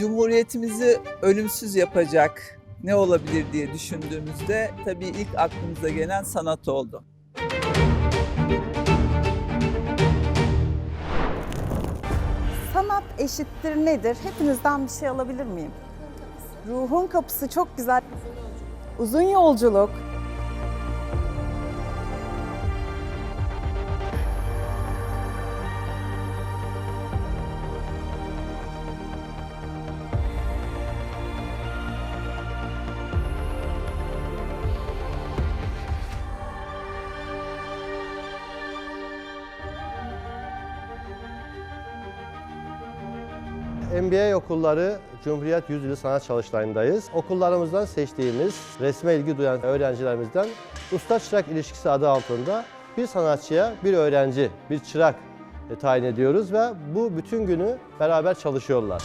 Cumhuriyetimizi ölümsüz yapacak ne olabilir diye düşündüğümüzde tabii ilk aklımıza gelen sanat oldu. Sanat eşittir nedir? Hepinizden bir şey alabilir miyim? Ruhun kapısı çok güzel. Uzun yolculuk. MBA okulları Cumhuriyet Yüzyılı Sanat Çalıştayı'ndayız. Okullarımızdan seçtiğimiz resme ilgi duyan öğrencilerimizden usta çırak ilişkisi adı altında bir sanatçıya bir öğrenci, bir çırak e, tayin ediyoruz ve bu bütün günü beraber çalışıyorlar.